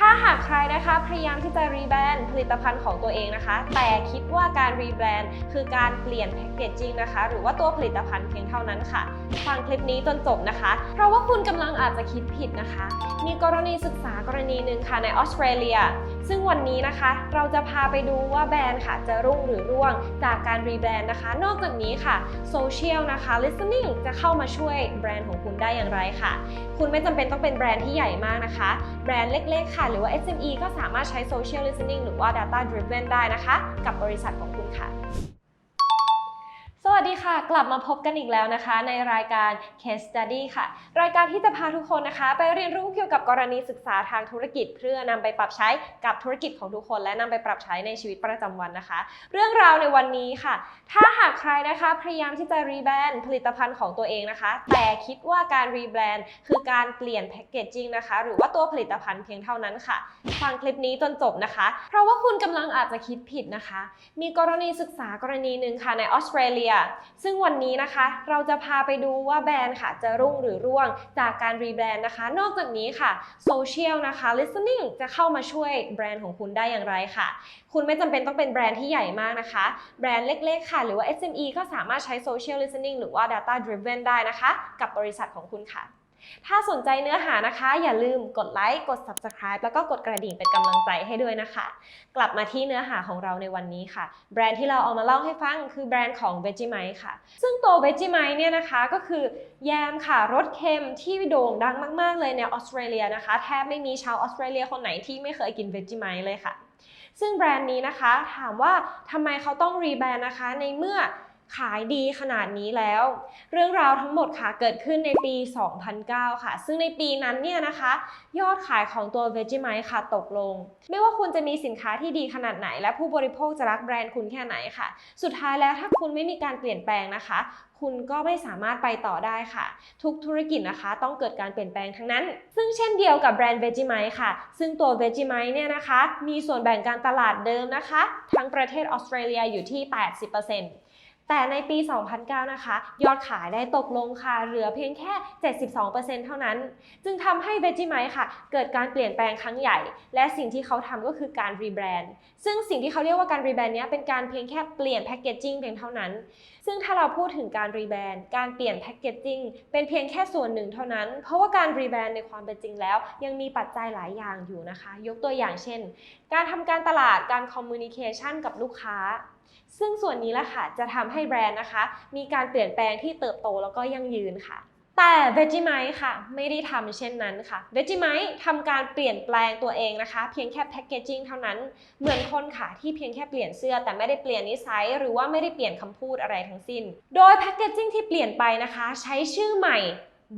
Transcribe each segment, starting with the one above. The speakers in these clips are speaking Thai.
ถ้าหากใครนะคะพยายามที่จะรีแบรนด์ผลิตภัณฑ์ของตัวเองนะคะ แต่คิดว่าการรีแบรนด์คือการเปลี่ยนแพคเกจจิ้งนะคะ หรือว่าตัวผลิตภัณฑ์เพียงเท่านั้นค่ะ ฟังคลิปนี้จนจบนะคะ เพราะว่าคุณกำลังอาจจะคิดผิดนะคะ มีกรณีศึกษากรณีหนึ่งค่ะในออสเตรเลีย ซึ่งวันนี้นะคะ เราจะพาไปดูว่าแบรนด์ค่ะ จะรุ่งหรือร่วงจากการรีแบรนด์นะคะ นอกจากนี้ค่ะโซเชียลนะคะ listening จะเข้ามาช่วยแบรนด์ของคุณได้อย่างไรค่ะ คุณไม่จำเป็นต้องเป็นแบรนด์ที่ใหญ่มากนะคะ แบรนด์เล็กๆค่ะหรือว่า SME ก็สามารถใช้ social listening หรือว่า data driven ได้นะคะ กับบริษัทของคุณค่ะ วัสดีค่ะ กลับมาพบกันอีกแล้วนะคะ ในรายการ Case Study ค่ะ รายการที่จะพาทุกคนนะคะ ไปเรียนรู้เกี่ยวกับกรณีศึกษาทางธุรกิจ เพื่อนำไปปรับใช้กับธุรกิจของทุกคน และนำไปปรับใช้ในชีวิตประจำวันนะคะ เรื่องราวในวันนี้ค่ะ ถ้าหากใครนะคะพยายามที่จะรีแบรนด์ผลิตภัณฑ์ของตัวเองนะคะ แต่คิดว่าการรีแบรนด์คือการเปลี่ยนแพคเกจจิ้งนะคะ หรือว่าตัวผลิตภัณฑ์เพียงเท่านั้นค่ะ ฟังคลิปนี้จนจบนะคะ เพราะว่าคุณกำลังอาจจะคิดผิดนะคะ มีกรณีศึกษากรณีหนึ่งค่ะในออสเตรเลียซึ่งวันนี้นะคะเราจะพาไปดูว่าแบรนด์ค่ะ จะรุ่งหรือร่วงจากการรีแบรนด์นะคะ นอกจากนี้ค่ะโซเชียลนะคะ listening จะเข้ามาช่วยแบรนด์ของคุณได้อย่างไรค่ะ คุณไม่จำเป็นต้องเป็นแบรนด์ที่ใหญ่มากนะคะ แบรนด์เล็กๆค่ะ หรือว่า SME ก็สามารถใช้ social listening หรือว่า data driven ได้นะคะ กับบริษัทของคุณค่ะ ถ้าสนใจเนื้อหานะคะ อย่าลืมกดไลค์ กด subscribe แล้วก็กดกระดิ่งเป็นกำลังใจให้ด้วยนะคะ กลับมาที่เนื้อหาของเราในวันนี้ค่ะ แบรนด์ที่เราเอามาเล่าให้ฟังคือแบรนด์ของ Vegemite ค่ะ ซึ่งตัว Vegemite เนี่ยนะคะก็คือแยมค่ะรสเค็มที่โด่งดังมาก ๆ เลยในออสเตรเลียนะคะ แทบไม่มีชาวออสเตรเลียคนไหนที่ไม่เคยกิน Vegemite เลยค่ะ ซึ่งแบรนด์นี้นะคะถามว่าทำไมเขาต้องรีแบรนด์นะคะในเมื่อ ขายดีขนาดนี้แล้ว เรื่องราวทั้งหมดค่ะเกิดขึ้นในปี 2009 ค่ะ ซึ่งในปีนั้นเนี่ยนะคะ ยอดขายของตัว Vegemite ค่ะตกลง ไม่ว่าคุณจะมีสินค้าที่ดีขนาดไหน และผู้บริโภคจะรักแบรนด์คุณแค่ไหนค่ะ สุดท้ายแล้วถ้าคุณไม่มีการเปลี่ยนแปลงนะคะ คุณก็ไม่สามารถไปต่อได้ค่ะ ทุกธุรกิจนะคะ ต้องเกิดการเปลี่ยนแปลงทั้งนั้น ซึ่งเช่นเดียวกับแบรนด์ Vegemite ค่ะ ซึ่งตัว Vegemite เนี่ยนะคะ มีส่วนแบ่งการตลาดเดิมนะคะ ทั้งประเทศออสเตรเลียอยู่ที่ 80% แต่ในปี 2009 นะคะ ยอดขายได้ตกลงค่ะ เหลือเพียงแค่ 72%เท่านั้น จึงทำให้ Vegemite ค่ะ เกิดการเปลี่ยนแปลงครั้งใหญ่ และสิ่งที่เขาทำก็คือการรีแบรนด์ ซึ่งสิ่งที่เขาเรียกว่าการรีแบรนด์นี้เป็นการเพียงแค่เปลี่ยนแพคเกจจิ้งเพียงเท่านั้น ซึ่งถ้าเราพูดถึงการรีแบรนด์ การเปลี่ยนแพคเกจจิ้งเป็นเพียงแค่ส่วนหนึ่งเท่านั้น เพราะว่าการรีแบรนด์ในความเป็นจริงแล้ว ยังมีปัจจัยหลายอย่างอยู่นะคะ ยกตัวอย่างเช่น การทำการตลาด การคอมมูนิเคชันกับลูกค้า ซึ่งส่วนนี้แหละค่ะจะทำให้แบรนด์นะคะ มีการเปลี่ยนแปลงที่เติบโตแล้วก็ยั่งยืนค่ะ แต่ Vegemite ค่ะ ไม่ได้ทำเช่นนั้นค่ะ Vegemite ทำการเปลี่ยนแปลงตัวเองนะคะ เพียงแค่แพคเกจจิ้งเท่านั้นเหมือนคนค่ะที่เพียงแค่เปลี่ยนเสื้อแต่ไม่ได้เปลี่ยนนิสัย หรือว่าไม่ได้เปลี่ยนคำพูดอะไรทั้งสิ้น โดยแพคเกจจิ้งที่เปลี่ยนไปนะคะ ใช้ชื่อใหม่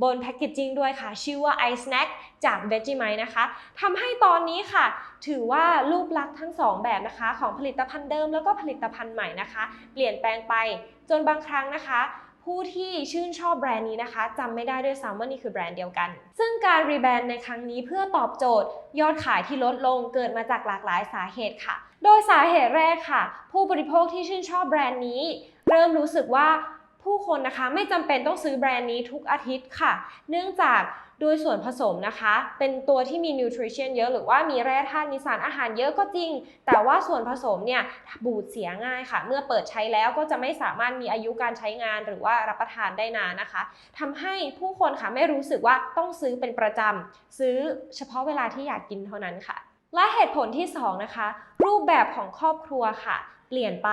บนแพคเกจจิ้งด้วยค่ะ ชื่อว่า i snack จาก Vegemite นะคะทำให้ตอนนี้ค่ะ ถือว่ารูปลักษณ์ทั้งสองแบบนะคะ ของผลิตภัณฑ์เดิมแล้วก็ผลิตภัณฑ์ใหม่นะคะ เปลี่ยนแปลงไปจนบางครั้งนะคะผู้ที่ชื่นชอบแบรนด์นี้นะคะจำไม่ได้ด้วยซ้ำว่านี่คือแบรนด์เดียวกัน ซึ่งการรีแบรนด์ในครั้งนี้เพื่อตอบโจทย์ ยอดขายที่ลดลงเกิดมาจากหลากหลายสาเหตุค่ะ โดยสาเหตุแรกค่ะ ผู้บริโภคที่ชื่นชอบแบรนด์นี้ เริ่มรู้สึกว่า ผู้คนนะคะไม่จำเป็นต้องซื้อแบรนด์นี้ทุกอาทิตย์ค่ะ เนื่องจากโดยส่วนผสมนะคะ เป็นตัวที่มีนิวทริชั่นเยอะหรือว่ามีแร่ธาตุมีสารอาหารเยอะก็จริง แต่ว่าส่วนผสมเนี่ยบูดเสียง่ายค่ะ เมื่อเปิดใช้แล้วก็จะไม่สามารถมีอายุการใช้งานหรือว่ารับประทานได้นานนะคะทำให้ผู้คนค่ะไม่รู้สึกว่าต้องซื้อเป็นประจำซื้อเฉพาะเวลาที่อยากกินเท่านั้นค่ะและเหตุผลที่สองนะคะ รูปแบบของครอบครัวค่ะ เปลี่ยนไป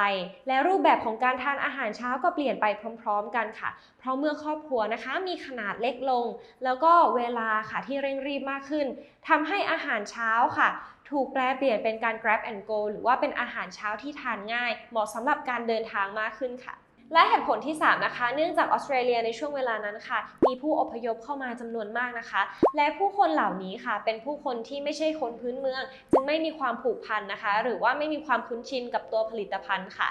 และรูปแบบของการทานอาหารเช้าก็เปลี่ยนไปพร้อม ๆ กันค่ะ เพราะเมื่อครอบครัวนะคะมีขนาดเล็กลง แล้วก็เวลาค่ะที่เร่งรีบมากขึ้นทำให้อาหารเช้าค่ะ ถูกแปลเปลี่ยนเป็นการ grab and go หรือว่าเป็นอาหารเช้าที่ทานง่าย เหมาะสำหรับการเดินทางมากขึ้นค่ะ และเหตุผลที่ 3 นะคะ เนื่องจากออสเตรเลียในช่วงเวลานั้นค่ะ มีผู้อพยพเข้ามาจำนวนมากนะคะ และผู้คนเหล่านี้ค่ะ เป็นผู้คนที่ไม่ใช่คนพื้นเมือง จึงไม่มีความผูกพันนะคะ หรือว่าไม่มีความคุ้นชินกับตัวผลิตภัณฑ์ค่ะ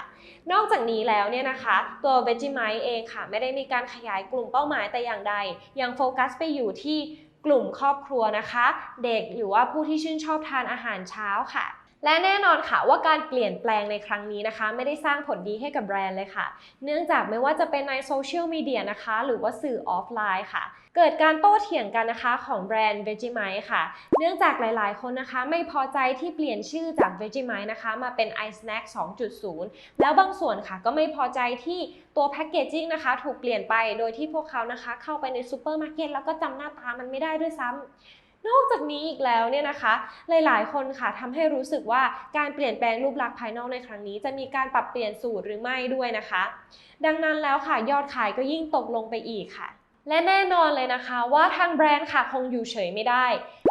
นอกจากนี้แล้วเนี่ยนะคะ ตัว Vegemite เองค่ะ ไม่ได้มีการขยายกลุ่มเป้าหมายแต่อย่างใด ยังโฟกัสไปอยู่ที่กลุ่มครอบครัวนะคะ เด็กหรือว่าผู้ที่ชื่นชอบทานอาหารเช้าค่ะ และแน่นอนค่ะว่าการเปลี่ยนแปลงในครั้งนี้นะคะ ไม่ได้สร้างผลดีให้กับแบรนด์เลยค่ะ เนื่องจากไม่ว่าจะเป็นในโซเชียลมีเดียนะคะ หรือว่าสื่อออฟไลน์ค่ะ เกิดการโต้เถียงกันนะคะของแบรนด์ Vegemite ค่ะ เนื่องจากหลายๆ คนนะคะ ไม่พอใจที่เปลี่ยนชื่อจาก Vegemite นะคะ มาเป็น iSnack 2.0 แล้วบางส่วนค่ะก็ไม่พอใจที่ตัวแพคเกจจิ้งนะคะ ถูกเปลี่ยนไปโดยที่พวกเขานะคะ เข้าไปในซูเปอร์มาร์เก็ตแล้วก็จำหน้าตามันไม่ได้ด้วยซ้ำ นอกจากนี้อีกแล้วเนี่ยนะคะ หลายๆ คนค่ะทำให้รู้สึกว่าการเปลี่ยนแปลงรูปลักษณ์ภายนอกในครั้งนี้ จะมีการปรับเปลี่ยนสูตรหรือไม่ด้วยนะคะ ดังนั้นแล้วค่ะยอดขายก็ยิ่งตกลงไปอีกค่ะ และแน่นอนเลยนะคะว่าทางแบรนด์ค่ะคงอยู่เฉยไม่ได้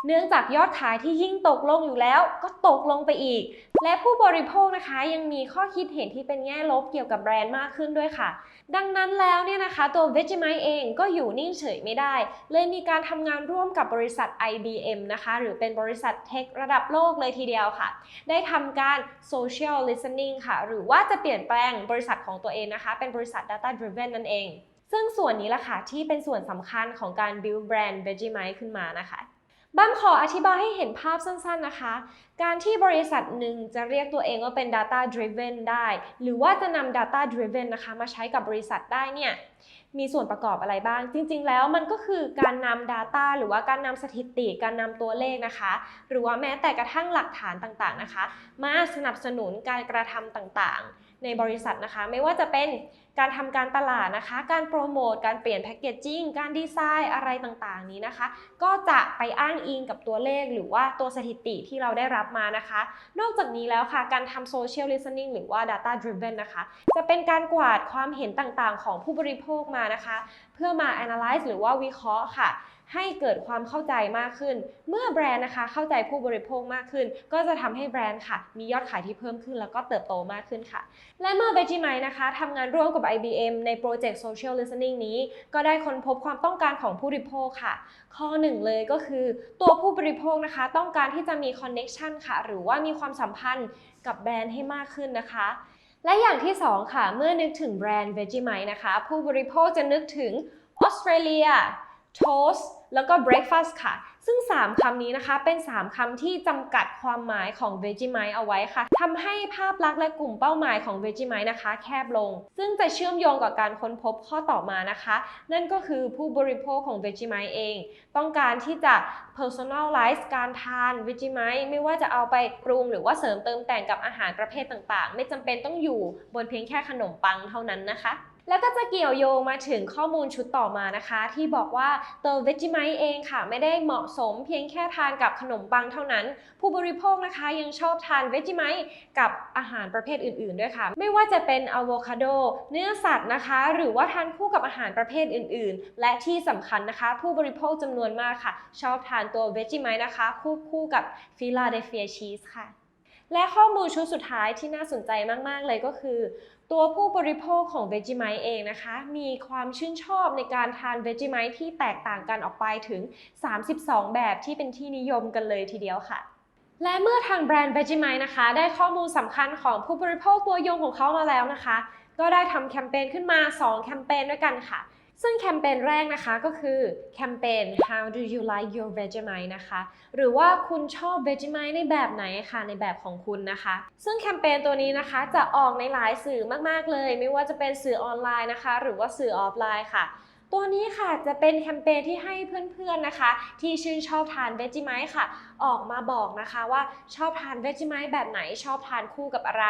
เนื่องจากยอดขายที่ยิ่งตกลงอยู่แล้วก็ตกลงไปอีก และผู้บริโภคนะคะยังมีข้อคิดเห็นที่เป็นแง่ลบเกี่ยวกับแบรนด์มากขึ้นด้วยค่ะ ดังนั้นแล้วเนี่ยนะคะตัว Vegemite เองก็อยู่นิ่งเฉยไม่ได้ เลยมีการทำงานร่วมกับบริษัท IBM นะคะ หรือเป็นบริษัทเทคระดับโลกเลยทีเดียวค่ะ ได้ทำการ social listening ค่ะ หรือว่าจะเปลี่ยนแปลงบริษัทของตัวเองนะคะ เป็นบริษัท data driven นั่นเอง ซึ่งส่วนนี้แหละค่ะที่เป็นส่วนสำคัญของการ build brand Vegemite ขึ้นมานะคะบ้ามขออธิบายให้เห็นภาพสั้นๆนะคะ การที่บริษัทหนึ่งจะเรียกตัวเองว่าเป็น data driven ได้ หรือว่าจะนำ data driven นะคะ มาใช้กับบริษัทได้เนี่ย มีส่วนประกอบอะไรบ้าง จริง ๆ แล้วมันก็คือการนำ Data หรือว่าการนำสถิติ การนำตัวเลขนะคะ หรือว่าแม้แต่กระทั่งหลักฐานต่างๆนะคะ มาสนับสนุนการกระทำต่างๆ ในบริษัทนะคะ ไม่ว่าจะเป็น การทำการตลาดนะคะ การโปรโมท การเปลี่ยนแพคเกจจิ้ง การดีไซน์อะไรต่างๆ นี้นะคะ ก็จะไปอ้างอิงกับตัวเลขหรือว่าตัวสถิติที่เราได้รับมานะคะ นอกจากนี้แล้วค่ะ การทำ social listening หรือว่า data driven นะคะ จะเป็นการกวาดความเห็นต่างๆ ของผู้บริโภคมานะคะ เพื่อมา analyze หรือว่าวิเคราะห์ค่ะให้เกิดความเข้าใจมากขึ้น เมื่อแบรนด์นะคะ เข้าใจผู้บริโภคมากขึ้น ก็จะทำให้แบรนด์ค่ะ มียอดขายที่เพิ่มขึ้น แล้วก็เติบโตมากขึ้นค่ะ และเมื่อ Vegemite นะคะทำงานร่วมกับ IBM ในโปรเจกต์ Social Listening นี้ ก็ได้ค้นพบความต้องการของผู้บริโภคค่ะ ข้อหนึ่งเลยก็คือ ตัวผู้บริโภคนะคะ ต้องการที่จะมี connection ค่ะ หรือว่ามีความสัมพันธ์กับแบรนด์ให้มากขึ้นนะคะและอย่างที่ 2 ค่ะ เมื่อนึกถึงแบรนด์ Vegemite นะคะ ผู้บริโภคจะนึกถึงออสเตรเลีย Toast แล้วก็ breakfast ค่ะ ซึ่ง 3คำนี้นะคะ เป็น 3คำที่จำกัดความหมายของ Vegemite เอาไว้ค่ะทำให้ภาพลักษณ์และกลุ่มเป้าหมายของ Vegemite นะคะ แคบลง ซึ่งจะเชื่อมโยงกับการค้นพบข้อต่อมานะคะ นั่นก็คือผู้บริโภคของ Vegemite เอง ต้องการที่จะ personalize การทาน Vegemite ไม่ว่าจะเอาไปปรุงหรือว่าเสริมเติมแต่งกับอาหารประเภทต่างๆ ไม่จำเป็นต้องอยู่บนเพียงแค่ขนมปังเท่านั้นนะคะ แล้วก็จะเกี่ยวโยงมาถึงข้อมูลชุดต่อมานะคะ ที่บอกว่าตัว Vegemite เองค่ะ ไม่ได้เหมาะสมเพียงแค่ทานกับขนมปังเท่านั้น ผู้บริโภคนะคะยังชอบทาน Vegemite กับอาหารประเภทอื่นๆด้วยค่ะ ไม่ว่าจะเป็นอะโวคาโดเนื้อสัตว์นะคะ หรือว่าทานคู่กับอาหารประเภทอื่นๆ และที่สำคัญนะคะ ผู้บริโภคจำนวนมากค่ะ ชอบทานตัว Vegemite นะคะคู่คู่กับ Philadelphia cheese ค่ะ และข้อมูลชุดสุดท้ายที่น่าสนใจมาก ๆ เลยก็คือ ตัวผู้บริโภคของ Vegemite เองนะคะ มีความชื่นชอบในการทาน Vegemite ที่แตกต่างกันออกไปถึง 32 แบบที่เป็นที่นิยมกันเลยทีเดียวค่ะและเมื่อทางแบรนด์ Vegemite นะคะ ได้ข้อมูลสำคัญของผู้บริโภคตัวยงของเขามาแล้วนะคะ ก็ได้ทำแคมเปญขึ้นมา 2 แคมเปญด้วยกันค่ะ ซึ่งแคมเปญแรกนะคะก็คือแคมเปญ How do you like your Vegemite นะคะ หรือว่าคุณชอบ Vegemite ในแบบไหนค่ะในแบบของคุณนะคะ ซึ่งแคมเปญตัวนี้นะคะจะออกในหลายสื่อมากๆเลย ไม่ว่าจะเป็นสื่อออนไลน์นะคะ หรือว่าสื่อออฟไลน์ค่ะ ตัวนี้ค่ะจะเป็นแคมเปญที่ให้เพื่อนๆนะคะ ที่ชื่นชอบทาน Vegemite ค่ะ ออกมาบอกนะคะว่าชอบทาน Vegemite แบบไหนชอบทานคู่กับอะไร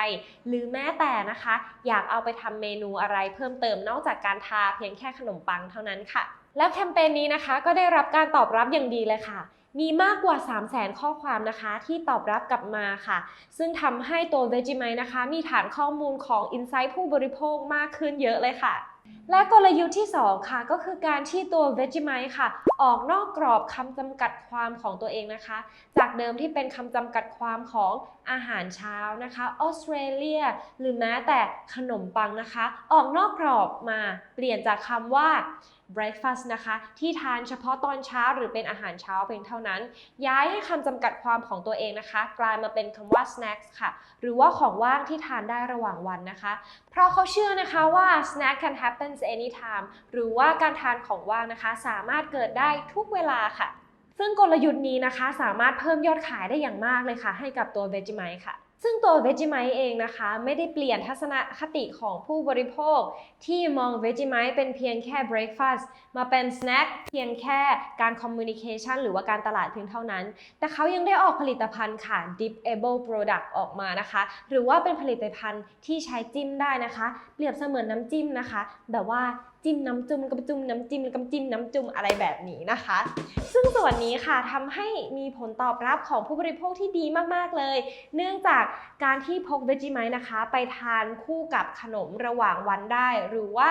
หรือแม้แต่นะคะ อยากเอาไปทำเมนูอะไรเพิ่มเติมนอกจากการทาเพียงแค่ขนมปังเท่านั้นค่ะ แล้วแคมเปญนี้นะคะก็ได้รับการตอบรับอย่างดีเลยค่ะมีมากกว่า 3 0 0แสนข้อความนะคะที่ตอบรับกลับมาค่ะ ซึ่งทำให้ตัว Vegemite นะคะ มีฐานข้อมูลของ Insight ผู้บริโภคมากขึ้นเยอะเลยค่ะ และกลยุทธ์ที่ 2 ค่ะ ก็คือการที่ตัว Vegemite ค่ะ ออกนอกกรอบคำจำกัดความของตัวเองนะคะ จากเดิมที่เป็นคำจำกัดความของอาหารเช้านะคะออสเตรเลียหรือแม้แต่ขนมปังนะคะ ออกนอกกรอบมาเปลี่ยนจากคำว่า breakfast นะคะ ที่ทานเฉพาะตอนเช้าหรือเป็นอาหารเช้าเพียงเท่านั้น ย้ายให้คำจำกัดความของตัวเองนะคะ กลายมาเป็นคำว่า snacks ค่ะ หรือว่าของว่างที่ทานได้ระหว่างวันนะคะ เพราะเขาเชื่อนะคะว่า snack can happen anytime หรือว่าการทานของว่างนะคะ สามารถเกิดได้ทุกเวลาค่ะ ซึ่งกลยุทธ์นี้นะคะ สามารถเพิ่มยอดขายได้อย่างมากเลยค่ะ ให้กับตัว Vegemite ค่ะ ซึ่งตัว Vegemite เองนะคะ ไม่ได้เปลี่ยนทัศนคติของผู้บริโภค ที่มอง Vegemite เป็นเพียงแค่ breakfast มาเป็น snack เพียงแค่การ communication หรือว่าการตลาดเพียงเท่านั้น แต่เขายังได้ออกผลิตภัณฑ์ค่ะ dipable product ออกมานะคะ หรือว่าเป็นผลิตภัณฑ์ที่ใช้จิ้มได้นะคะ เปรียบเสมือนน้ำจิ้มนะคะแบบว่า จิ้มน้ำจุ่มกับจุ่มน้ำจิ้มกับจิ้มน้ำจุ่มอะไรแบบนี้นะคะ ซึ่งส่วนนี้ค่ะทำให้มีผลตอบรับของผู้บริโภคที่ดีมากๆเลย เนื่องจากการที่พก Vegemite นะคะ ไปทานคู่กับขนมระหว่างวันได้ หรือว่า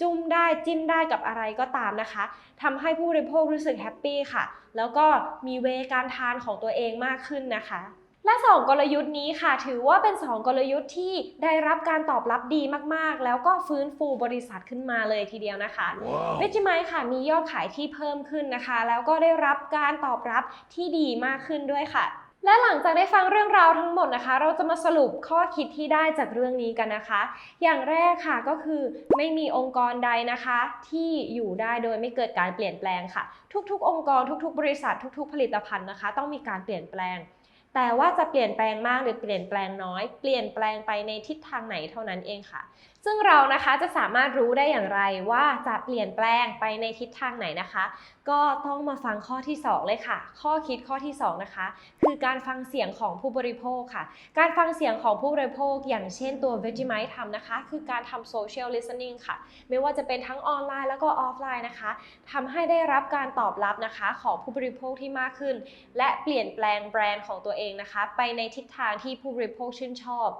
จุ่มได้จิ้มได้กับอะไรก็ตามนะคะทำให้ผู้บริโภครู้สึกแฮปปี้ค่ะ แล้วก็มีเวการทานของตัวเองมากขึ้นนะคะ และ 2 กลยุทธ์นี้ค่ะ ถือว่าเป็น 2 กลยุทธ์ที่ได้รับการตอบรับดีมากๆ แล้วก็ฟื้นฟูบริษัทขึ้นมาเลยทีเดียวนะคะ Wow. เวจิไมค่ะมียอดขายที่เพิ่มขึ้นนะคะ แล้วก็ได้รับการตอบรับที่ดีมากขึ้นด้วยค่ะและหลังจากได้ฟังเรื่องราวทั้งหมดนะคะ เราจะมาสรุปข้อคิดที่ได้จากเรื่องนี้กันนะคะ อย่างแรกค่ะก็คือไม่มีองค์กรใดนะคะ ที่อยู่ได้โดยไม่เกิดการเปลี่ยนแปลงค่ะ ทุกๆ องค์กรทุก ๆ บริษัททุก ๆ ผลิตภัณฑ์นะคะ ต้องมีการเปลี่ยนแปลง แต่ว่าจะเปลี่ยนแปลงมากหรือเปลี่ยนแปลงน้อย เปลี่ยนแปลงไปในทิศทางไหนเท่านั้นเองค่ะ ซึ่งเรานะคะจะสามารถรู้ได้อย่างไรว่าจะเปลี่ยนแปลงไปในทิศทางไหนนะคะ ก็ต้องมาฟังข้อที่ 2 เลยค่ะ ข้อคิดข้อที่ 2 นะคะ คือการฟังเสียงของผู้บริโภคค่ะ การฟังเสียงของผู้บริโภค อย่างเช่นตัว Vegemite ทำนะคะ คือการทำ social listening ค่ะ ไม่ว่าจะเป็นทั้งออนไลน์แล้วก็ออฟไลน์นะคะทำให้ได้รับการตอบรับนะคะของผู้บริโภคที่มากขึ้น และเปลี่ยนแปลงแบรนด์ของตัวเองนะคะ ไปในทิศทางที่ผู้บริโภคชื่นชอบ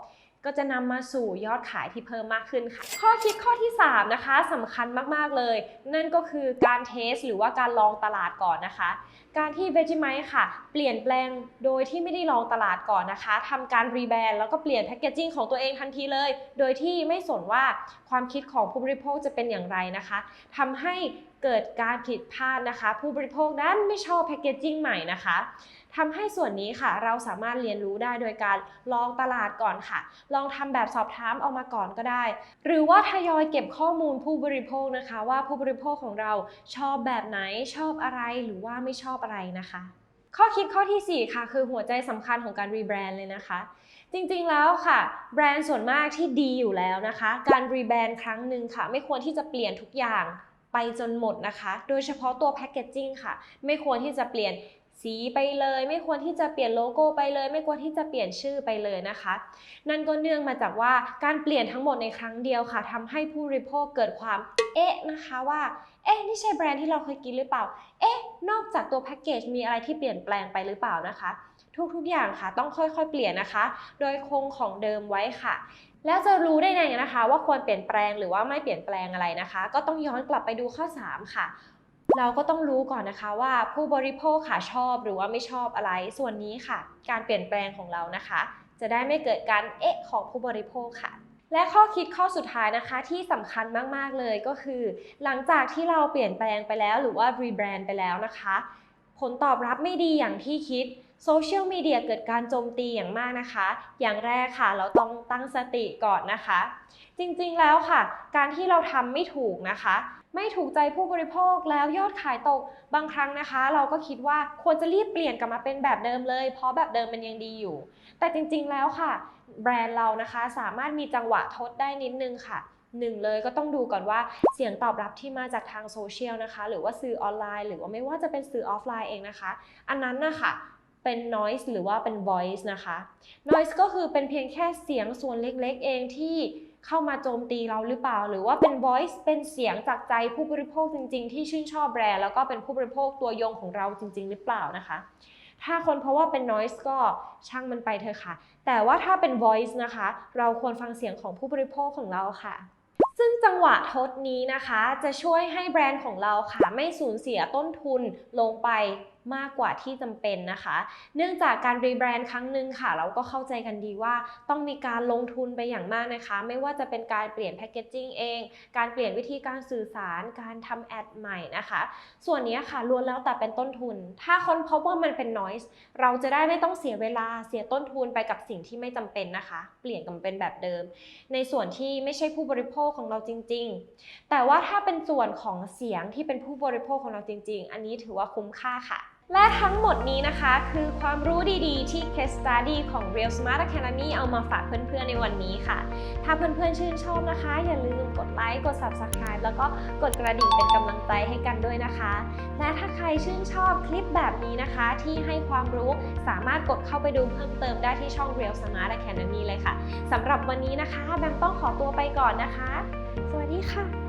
ก็จะนำมาสู่ยอดขายที่เพิ่มมากขึ้นค่ะ ข้อคิดข้อที่ 3 นะคะสำคัญมาก ๆ เลย นั่นก็คือการเทสหรือว่าการลองตลาดก่อนนะคะ การที่ Vegemite ค่ะ เปลี่ยนแปลงโดยที่ไม่ได้ลองตลาดก่อนนะคะทำการรีแบรนด์แล้วก็เปลี่ยนแพคเกจจิ้งของตัวเองทันทีเลย โดยที่ไม่สนว่าความคิดของผู้บริโภคจะเป็นอย่างไรนะคะทำให้เกิดการผิดพลาดนะคะ ผู้บริโภคนั้นไม่ชอบแพคเกจจิ้งใหม่นะคะ ทำให้ส่วนนี้ค่ะ เราสามารถเรียนรู้ได้โดยการลองตลาดก่อนค่ะ ลองทำแบบสอบถามเอามาก่อนก็ได้ หรือว่าทยอยเก็บข้อมูลผู้บริโภคนะคะ ว่าผู้บริโภคของเราชอบแบบไหนชอบอะไรหรือว่าไม่ชอบอะไรนะคะข้อคิดข้อทีสี่ 4 ค่ะ คือหัวใจสำคัญของการรีแบรนด์เลยนะคะ จริงๆแล้วค่ะ แบรนด์ส่วนมากที่ดีอยู่แล้วนะคะ การรีแบรนด์ครั้งหนึ่งค่ะ ไม่ควรที่จะเปลี่ยนทุกอย่างไปจนหมดนะคะ โดยเฉพาะตัวแพคเกจจิ้งค่ะ ไม่ควรที่จะเปลี่ยน สีไปเลย ไม่ควรที่จะเปลี่ยนโลโก้ไปเลย ไม่ควรที่จะเปลี่ยนชื่อไปเลยนะคะ นั่นก็เนื่องมาจากว่าการเปลี่ยนทั้งหมดในครั้งเดียวค่ะทำให้ผู้บริโภคเกิดความเอ๊ะนะคะว่าเอ๊ะนี่ใช่แบรนด์ที่เราเคยกินหรือเปล่าเอ๊ะนอกจากตัวแพ็กเกจมีอะไรที่เปลี่ยนแปลงไปหรือเปล่านะคะ ทุกๆอย่างค่ะ ต้องค่อยๆ เปลี่ยนนะคะ โดยคงของเดิมไว้ค่ะแล้วจะรู้ได้ไงนะคะ ว่าควรเปลี่ยนแปลงหรือว่าไม่เปลี่ยนแปลงอะไรนะคะ ก็ต้องย้อนกลับไปดูข้อ 3 ค่ะ เราก็ต้องรู้ก่อนนะคะว่าผู้บริโภคค่ะชอบหรือว่าไม่ชอบอะไร ส่วนนี้ค่ะ การเปลี่ยนแปลงของเรานะคะ จะได้ไม่เกิดการเอ๊ะของผู้บริโภคค่ะและข้อคิดข้อสุดท้ายนะคะที่สำคัญมาก ๆ เลยก็คือ หลังจากที่เราเปลี่ยนแปลงไปแล้ว หรือว่ารีแบรนด์ไปแล้วนะคะ ผลตอบรับไม่ดีอย่างที่คิด โซเชียลมีเดียเกิดการโจมตีอย่างมากนะคะ อย่างแรกค่ะ เราต้องตั้งสติก่อนนะคะ จริงๆแล้วค่ะ การที่เราทำไม่ถูกนะคะ ไม่ถูกใจผู้บริโภคแล้วยอดขายตก บางครั้งนะคะ เราก็คิดว่าควรจะรีบเปลี่ยนกลับมาเป็นแบบเดิมเลย เพราะแบบเดิมมันยังดีอยู่ แต่จริงๆแล้วค่ะ แบรนด์เรานะคะสามารถมีจังหวะทดได้นิดนึงค่ะหนึ่งเลยก็ต้องดูก่อนว่าเสียงตอบรับที่มาจากทางโซเชียลนะคะ หรือว่าสื่อออนไลน์ หรือว่าไม่ว่าจะเป็นสื่อออฟไลน์เองนะคะ อันนั้นนะคะ เป็น noise หรือว่าเป็น voice นะคะ noise ก็คือเป็นเพียงแค่เสียงส่วนเล็กๆ เองที่เข้ามาโจมตีเราหรือเปล่า หรือว่าเป็น voice เป็นเสียงจากใจผู้บริโภคจริง ๆ ที่ชื่นชอบแบรนด์แล้วก็เป็นผู้บริโภคตัวยงของเราจริง ๆ หรือเปล่านะคะ ถ้าคนเพราะว่าเป็น noise ก็ช่างมันไปเถอะค่ะ แต่ว่าถ้าเป็น voice นะคะ เราควรฟังเสียงของผู้บริโภคของเราค่ะซึ่งจังหวะทดนี้นะคะ จะช่วยให้แบรนด์ของเราค่ะ ไม่สูญเสียต้นทุนลงไป มากกว่าที่จำเป็นนะคะ เนื่องจากการรีแบรนด์ครั้งหนึ่งค่ะ เราก็เข้าใจกันดีว่าต้องมีการลงทุนไปอย่างมากนะคะ ไม่ว่าจะเป็นการเปลี่ยนแพคเกจจิ้งเอง การเปลี่ยนวิธีการสื่อสาร การทำแอดใหม่นะคะ ส่วนนี้ค่ะล้วนแล้วแต่เป็นต้นทุน ถ้าค้นพบว่ามันเป็น noise เราจะได้ไม่ต้องเสียเวลาเสียต้นทุนไปกับสิ่งที่ไม่จำเป็นนะคะ เปลี่ยนกลับเป็นแบบเดิม ในส่วนที่ไม่ใช่ผู้บริโภคของเราจริง ๆ แต่ว่าถ้าเป็นส่วนของเสียงที่เป็นผู้บริโภคของเราจริง ๆ อันนี้ถือว่าคุ้มค่าค่ะ และทั้งหมดนี้นะคะ คือความรู้ดีๆ ที่ Case Study ของ Real Smart Academy เอามาฝากเพื่อนๆในวันนี้ค่ะ ถ้าเพื่อนๆชื่นชอบนะคะ อย่าลืมกดไลค์ กด Subscribe แล้วก็กดกระดิ่งเป็นกำลังใจให้กันด้วยนะคะ และถ้าใครชื่นชอบคลิปแบบนี้นะคะ ที่ให้ความรู้สามารถกดเข้าไปดูเพิ่มเติมได้ที่ช่อง Real Smart Academy เลยค่ะสำหรับวันนี้นะคะแบมต้องขอตัวไปก่อนนะคะ สวัสดีค่ะ